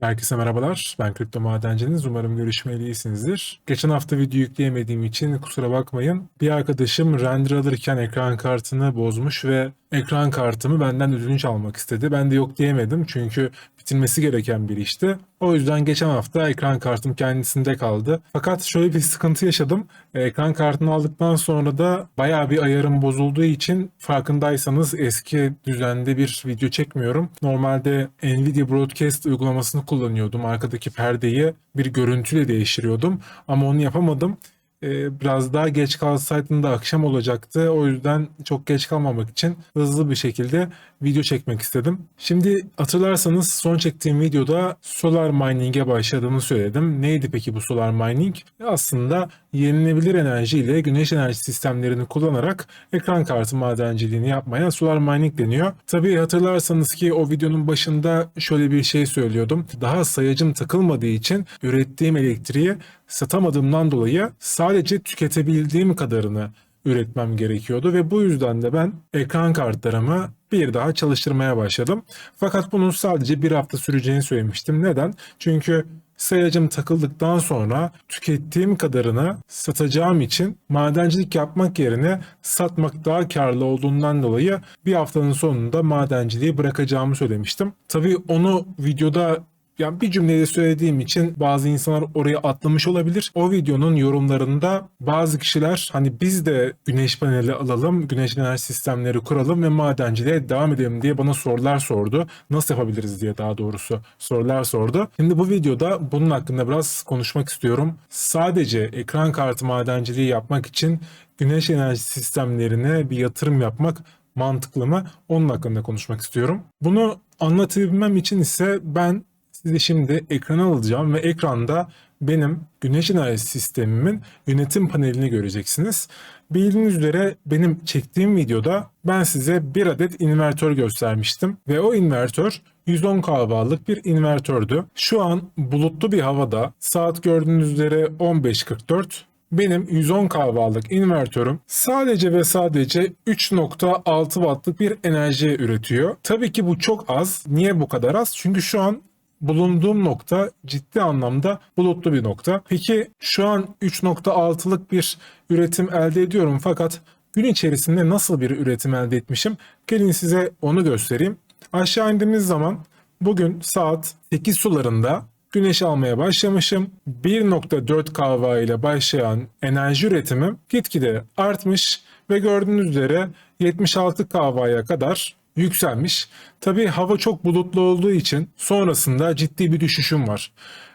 Herkese merhabalar. Ben Kripto Madenciniz. Umarım görüşmeli iyisinizdir. Geçen hafta video yükleyemediğim için kusura bakmayın. Bir arkadaşım render alırken ekran kartını bozmuş ve ekran kartımı benden ödünç almak istedi. Ben de yok diyemedim çünkü bitirmesi gereken bir işti. O yüzden geçen hafta ekran kartım kendisinde kaldı. Fakat şöyle bir sıkıntı yaşadım. Ekran kartını aldıktan sonra da bayağı bir ayarım bozulduğu için farkındaysanız eski düzende bir video çekmiyorum. Normalde Nvidia Broadcast uygulamasını kullanıyordum. Arkadaki perdeyi bir görüntüyle değiştiriyordum ama onu yapamadım. Ee, biraz daha geç kalsaydım da akşam olacaktı. O yüzden çok geç kalmamak için hızlı bir şekilde video çekmek istedim. Şimdi hatırlarsanız son çektiğim videoda solar mining'e başladığımı söyledim. Neydi peki bu solar mining? Aslında yenilenebilir enerji ile güneş enerji sistemlerini kullanarak ekran kartı madenciliğini yapmaya solar mining deniyor. Tabii hatırlarsanız ki o videonun başında şöyle bir şey söylüyordum. Daha sayacım takılmadığı için ürettiğim elektriği satamadığımdan dolayı sadece tüketebildiğim kadarını üretmem gerekiyordu ve bu yüzden de ben ekran kartlarımı bir daha çalıştırmaya başladım. Fakat bunun sadece bir hafta süreceğini söylemiştim. Neden? Çünkü sayacım takıldıktan sonra tükettiğim kadarını satacağım için madencilik yapmak yerine satmak daha karlı olduğundan dolayı bir haftanın sonunda madenciliği bırakacağımı söylemiştim. Tabii onu videoda yani bir cümleyle söylediğim için bazı insanlar oraya atlamış olabilir. O videonun yorumlarında bazı kişiler hani biz de güneş paneli alalım, güneş enerji sistemleri kuralım ve madenciliğe devam edelim diye bana sorular sordu. Nasıl yapabiliriz diye daha doğrusu sorular sordu. Şimdi bu videoda bunun hakkında biraz konuşmak istiyorum. Sadece ekran kartı madenciliği yapmak için güneş enerji sistemlerine bir yatırım yapmak mantıklı mı? Onun hakkında konuşmak istiyorum. Bunu anlatabilmem için ise ben sizi şimdi ekrana alacağım ve ekranda benim güneş enerji sistemimin yönetim panelini göreceksiniz. Bildiğiniz üzere benim çektiğim videoda ben size bir adet invertör göstermiştim ve o invertör 110 kW'lık bir invertördü. Şu an bulutlu bir havada saat gördüğünüz üzere 15.44 benim 110 kW'lık invertörüm sadece ve sadece 3.6 wattlık bir enerji üretiyor. Tabii ki bu çok az. Niye bu kadar az? Çünkü şu an bulunduğum nokta ciddi anlamda bulutlu bir nokta. Peki şu an 3.6'lık bir üretim elde ediyorum fakat gün içerisinde nasıl bir üretim elde etmişim? Gelin size onu göstereyim. Aşağı indiğimiz zaman bugün saat 8 sularında güneş almaya başlamışım. 1.4 kahva ile başlayan enerji üretimim gitgide artmış ve gördüğünüz üzere 76 kahvaya kadar yükselmiş. Tabii hava çok bulutlu olduğu için sonrasında ciddi bir düşüşüm var.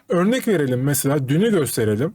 Örnek verelim mesela dünü gösterelim.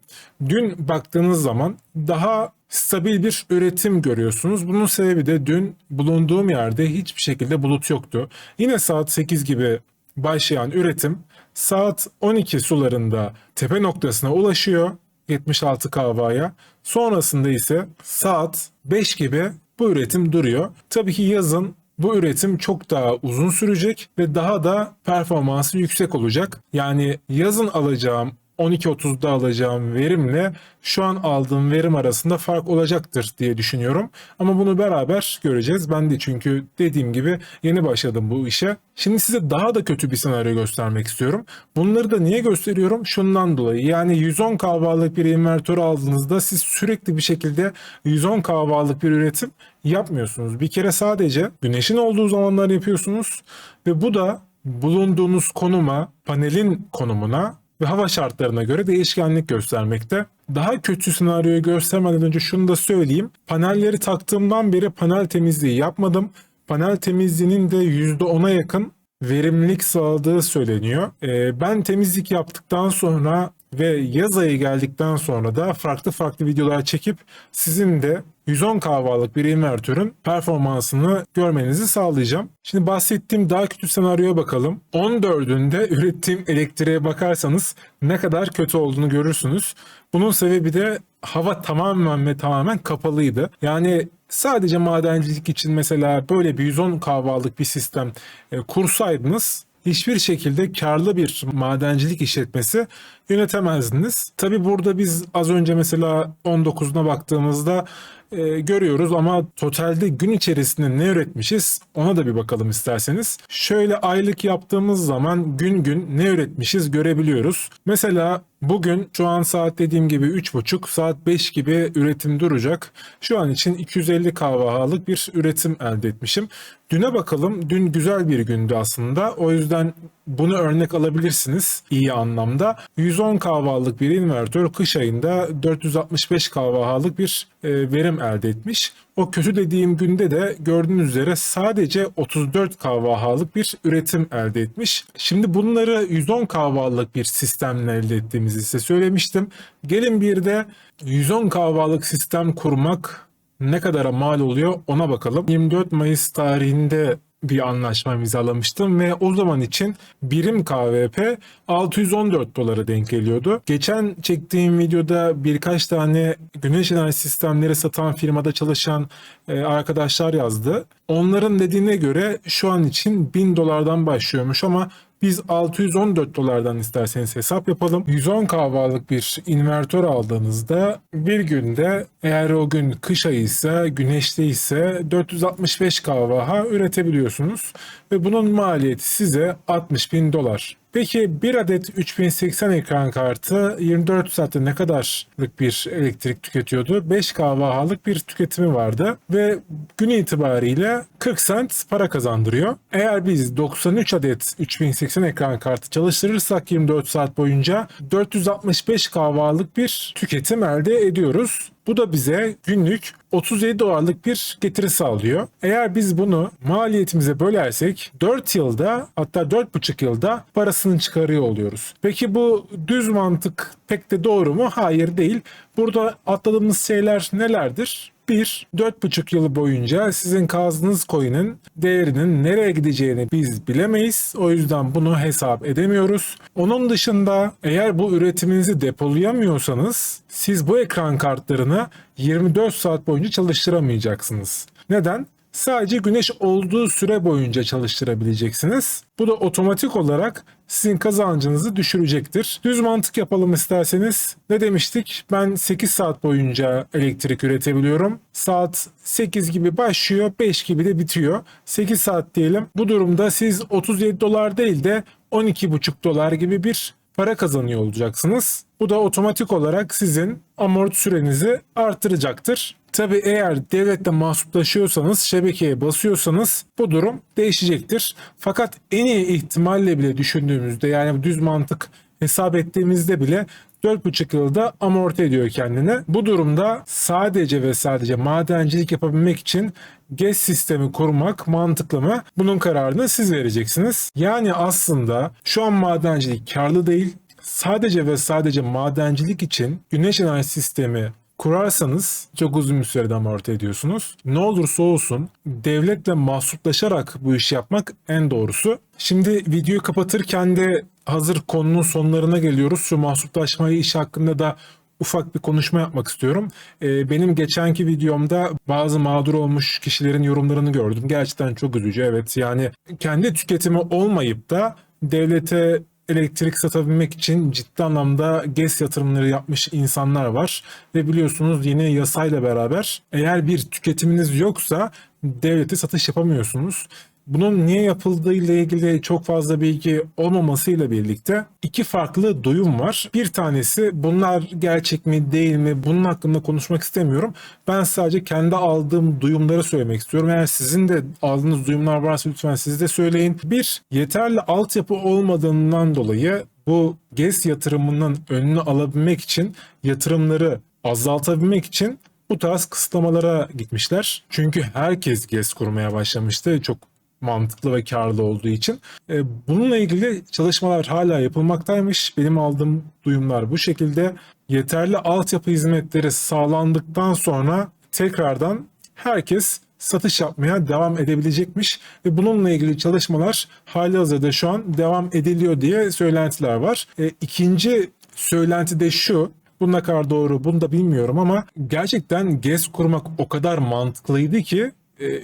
Dün baktığınız zaman daha stabil bir üretim görüyorsunuz. Bunun sebebi de dün bulunduğum yerde hiçbir şekilde bulut yoktu. Yine saat 8 gibi başlayan üretim saat 12 sularında tepe noktasına ulaşıyor 76 kahvaya. Sonrasında ise saat 5 gibi bu üretim duruyor. Tabii ki yazın bu üretim çok daha uzun sürecek ve daha da performansı yüksek olacak. Yani yazın alacağım 12.30'da alacağım verimle şu an aldığım verim arasında fark olacaktır diye düşünüyorum. Ama bunu beraber göreceğiz. Ben de çünkü dediğim gibi yeni başladım bu işe. Şimdi size daha da kötü bir senaryo göstermek istiyorum. Bunları da niye gösteriyorum? Şundan dolayı. Yani 110 kahvalık bir invertör aldığınızda siz sürekli bir şekilde 110 kahvalık bir üretim yapmıyorsunuz. Bir kere sadece güneşin olduğu zamanlar yapıyorsunuz ve bu da bulunduğunuz konuma, panelin konumuna ve hava şartlarına göre değişkenlik göstermekte. Daha kötü senaryoyu göstermeden önce şunu da söyleyeyim. Panelleri taktığımdan beri panel temizliği yapmadım. Panel temizliğinin de %10'a yakın verimlilik sağladığı söyleniyor. Ee, ben temizlik yaptıktan sonra ve yaz ayı geldikten sonra da farklı farklı videolar çekip sizin de 110 kahvalık bir invertörün performansını görmenizi sağlayacağım. Şimdi bahsettiğim daha kötü senaryoya bakalım. 14'ünde ürettiğim elektriğe bakarsanız ne kadar kötü olduğunu görürsünüz. Bunun sebebi de hava tamamen ve tamamen kapalıydı. Yani sadece madencilik için mesela böyle bir 110 kahvalık bir sistem e, kursaydınız hiçbir şekilde karlı bir madencilik işletmesi yönetemezdiniz. Tabi burada biz az önce mesela 19'una baktığımızda e, görüyoruz ama totalde gün içerisinde ne üretmişiz ona da bir bakalım isterseniz. Şöyle aylık yaptığımız zaman gün gün ne üretmişiz görebiliyoruz. Mesela bugün şu an saat dediğim gibi 3.30 saat 5 gibi üretim duracak. Şu an için 250 kahvahalık bir üretim elde etmişim. Düne bakalım. Dün güzel bir gündü aslında. O yüzden bunu örnek alabilirsiniz iyi anlamda. 110 kahvahalık bir invertör kış ayında 465 kahvahalık bir e, verim elde etmiş. O kötü dediğim günde de gördüğünüz üzere sadece 34 kahvahalık bir üretim elde etmiş. Şimdi bunları 110 kahvahalık bir sistemle elde ettiğimizi size söylemiştim. Gelin bir de 110 kahvahalık sistem kurmak ne kadara mal oluyor ona bakalım. 24 Mayıs tarihinde bir anlaşma imzalamıştım ve o zaman için birim KVP 614 dolara denk geliyordu. Geçen çektiğim videoda birkaç tane güneş enerji sistemleri satan firmada çalışan e, arkadaşlar yazdı. Onların dediğine göre şu an için 1000 dolardan başlıyormuş ama biz 614 dolardan isterseniz hesap yapalım. 110 kahvalık bir invertör aldığınızda bir günde eğer o gün kış ayı ise güneşli ise 465 kahvaha üretebiliyorsunuz. Ve bunun maliyeti size 60 bin dolar. Peki bir adet 3080 ekran kartı 24 saatte ne kadarlık bir elektrik tüketiyordu? 5 kahvahalık bir tüketimi vardı ve gün itibariyle 40 sent para kazandırıyor. Eğer biz 93 adet 3080 ekran kartı çalıştırırsak 24 saat boyunca 465 kahvahalık bir tüketim elde ediyoruz. Bu da bize günlük 37 dolarlık bir getiri sağlıyor. Eğer biz bunu maliyetimize bölersek 4 yılda hatta 4,5 yılda parasını çıkarıyor oluyoruz. Peki bu düz mantık pek de doğru mu? Hayır değil. Burada atladığımız şeyler nelerdir? Bir, dört buçuk yıl boyunca sizin kazdığınız coin'in değerinin nereye gideceğini biz bilemeyiz. O yüzden bunu hesap edemiyoruz. Onun dışında eğer bu üretiminizi depolayamıyorsanız siz bu ekran kartlarını 24 saat boyunca çalıştıramayacaksınız. Neden? Sadece güneş olduğu süre boyunca çalıştırabileceksiniz. Bu da otomatik olarak sizin kazancınızı düşürecektir. Düz mantık yapalım isterseniz. Ne demiştik? Ben 8 saat boyunca elektrik üretebiliyorum. Saat 8 gibi başlıyor, 5 gibi de bitiyor. 8 saat diyelim. Bu durumda siz 37 dolar değil de 12,5 dolar gibi bir para kazanıyor olacaksınız. Bu da otomatik olarak sizin amort sürenizi artıracaktır. Tabi eğer devlette mahsuplaşıyorsanız, şebekeye basıyorsanız bu durum değişecektir. Fakat en iyi ihtimalle bile düşündüğümüzde yani düz mantık hesap ettiğimizde bile 4,5 yılda amorti ediyor kendini. Bu durumda sadece ve sadece madencilik yapabilmek için GES sistemi kurmak mantıklı mı? Bunun kararını siz vereceksiniz. Yani aslında şu an madencilik karlı değil. Sadece ve sadece madencilik için güneş enerji sistemi kurarsanız çok uzun bir sürede amorti ediyorsunuz. Ne olursa olsun devletle mahsuplaşarak bu işi yapmak en doğrusu. Şimdi videoyu kapatırken de hazır konunun sonlarına geliyoruz. Şu mahsuplaşma işi hakkında da ufak bir konuşma yapmak istiyorum. Ee, benim geçenki videomda bazı mağdur olmuş kişilerin yorumlarını gördüm. Gerçekten çok üzücü evet. Yani kendi tüketimi olmayıp da devlete elektrik satabilmek için ciddi anlamda GES yatırımları yapmış insanlar var. Ve biliyorsunuz yine yasayla beraber eğer bir tüketiminiz yoksa devlete satış yapamıyorsunuz. Bunun niye yapıldığı ile ilgili çok fazla bilgi olmamasıyla birlikte iki farklı duyum var. Bir tanesi bunlar gerçek mi değil mi bunun hakkında konuşmak istemiyorum. Ben sadece kendi aldığım duyumları söylemek istiyorum. Eğer sizin de aldığınız duyumlar varsa lütfen siz de söyleyin. Bir, yeterli altyapı olmadığından dolayı bu GES yatırımının önünü alabilmek için yatırımları azaltabilmek için bu tarz kısıtlamalara gitmişler. Çünkü herkes GES kurmaya başlamıştı. Çok mantıklı ve karlı olduğu için. E, bununla ilgili çalışmalar hala yapılmaktaymış. Benim aldığım duyumlar bu şekilde. Yeterli altyapı hizmetleri sağlandıktan sonra tekrardan herkes satış yapmaya devam edebilecekmiş ve bununla ilgili çalışmalar hali hazırda şu an devam ediliyor diye söylentiler var. E, ikinci söylenti de şu, bu ne kadar doğru bunu da bilmiyorum ama gerçekten GES kurmak o kadar mantıklıydı ki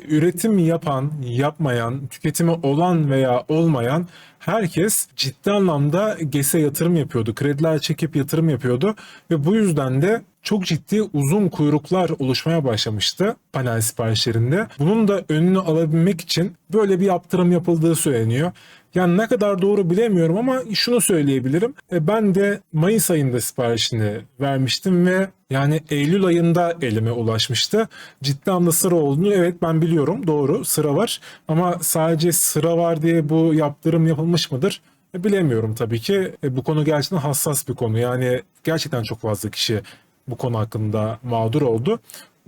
üretim yapan, yapmayan, tüketimi olan veya olmayan herkes ciddi anlamda GES'e yatırım yapıyordu. Krediler çekip yatırım yapıyordu ve bu yüzden de çok ciddi uzun kuyruklar oluşmaya başlamıştı panel siparişlerinde. Bunun da önünü alabilmek için böyle bir yaptırım yapıldığı söyleniyor. Yani ne kadar doğru bilemiyorum ama şunu söyleyebilirim. E, Ben de Mayıs ayında siparişini vermiştim ve yani Eylül ayında elime ulaşmıştı. Ciddi anlamda sıra olduğunu evet ben biliyorum doğru sıra var. Ama sadece sıra var diye bu yaptırım yapılmış mıdır? E, Bilemiyorum tabii ki. E, Bu konu gerçekten hassas bir konu. Yani gerçekten çok fazla kişi bu konu hakkında mağdur oldu.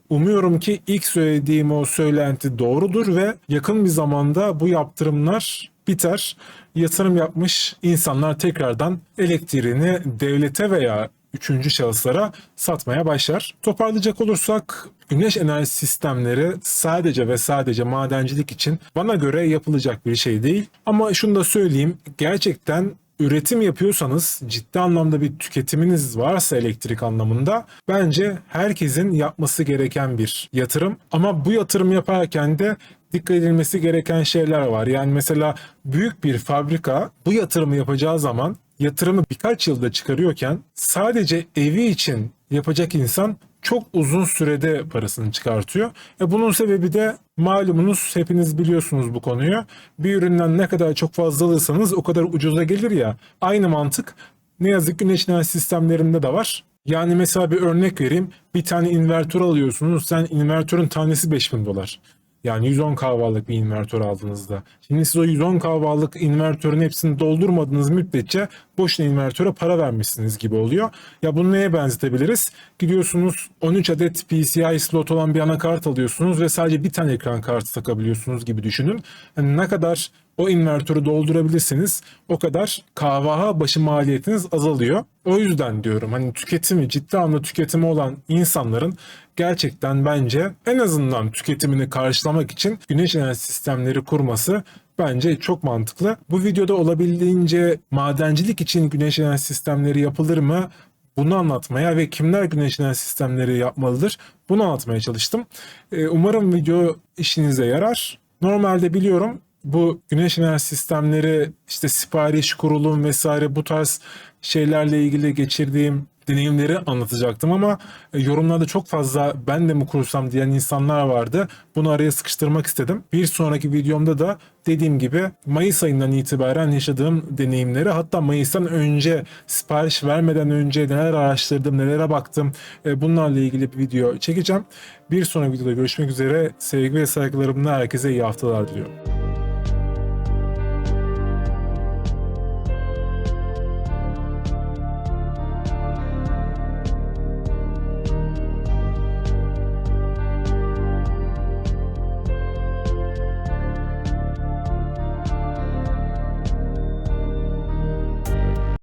Umuyorum ki ilk söylediğim o söylenti doğrudur ve yakın bir zamanda bu yaptırımlar biter. Yatırım yapmış insanlar tekrardan elektriğini devlete veya üçüncü şahıslara satmaya başlar. Toparlayacak olursak güneş enerji sistemleri sadece ve sadece madencilik için bana göre yapılacak bir şey değil. Ama şunu da söyleyeyim gerçekten üretim yapıyorsanız ciddi anlamda bir tüketiminiz varsa elektrik anlamında bence herkesin yapması gereken bir yatırım. Ama bu yatırım yaparken de dikkat edilmesi gereken şeyler var. Yani mesela büyük bir fabrika bu yatırımı yapacağı zaman yatırımı birkaç yılda çıkarıyorken sadece evi için yapacak insan çok uzun sürede parasını çıkartıyor. E bunun sebebi de malumunuz hepiniz biliyorsunuz bu konuyu. Bir üründen ne kadar çok fazla alırsanız o kadar ucuza gelir ya. Aynı mantık ne yazık ki güneş enerji sistemlerinde de var. Yani mesela bir örnek vereyim. Bir tane invertör alıyorsunuz. Sen invertörün tanesi 5000 dolar. Yani 110 kahvalık bir invertör aldığınızda. Şimdi siz o 110 kahvalık invertörün hepsini doldurmadığınız müddetçe boşuna invertöre para vermişsiniz gibi oluyor. Ya bunu neye benzetebiliriz? Gidiyorsunuz 13 adet PCI slot olan bir anakart alıyorsunuz ve sadece bir tane ekran kartı takabiliyorsunuz gibi düşünün. Yani ne kadar o invertörü doldurabilirseniz o kadar kahvaha başı maliyetiniz azalıyor. O yüzden diyorum hani tüketimi ciddi anlamda tüketimi olan insanların gerçekten bence en azından tüketimini karşılamak için güneş enerji sistemleri kurması bence çok mantıklı. Bu videoda olabildiğince madencilik için güneş enerji sistemleri yapılır mı? Bunu anlatmaya ve kimler güneş enerji sistemleri yapmalıdır bunu anlatmaya çalıştım. Ee, Umarım video işinize yarar. Normalde biliyorum bu güneş enerji sistemleri işte sipariş kurulum vesaire bu tarz şeylerle ilgili geçirdiğim deneyimleri anlatacaktım ama e, yorumlarda çok fazla ben de mi kursam diyen insanlar vardı. Bunu araya sıkıştırmak istedim. Bir sonraki videomda da dediğim gibi Mayıs ayından itibaren yaşadığım deneyimleri hatta Mayıs'tan önce sipariş vermeden önce neler araştırdım, nelere baktım e, bunlarla ilgili bir video çekeceğim. Bir sonraki videoda görüşmek üzere. Sevgi ve saygılarımla herkese iyi haftalar diliyorum.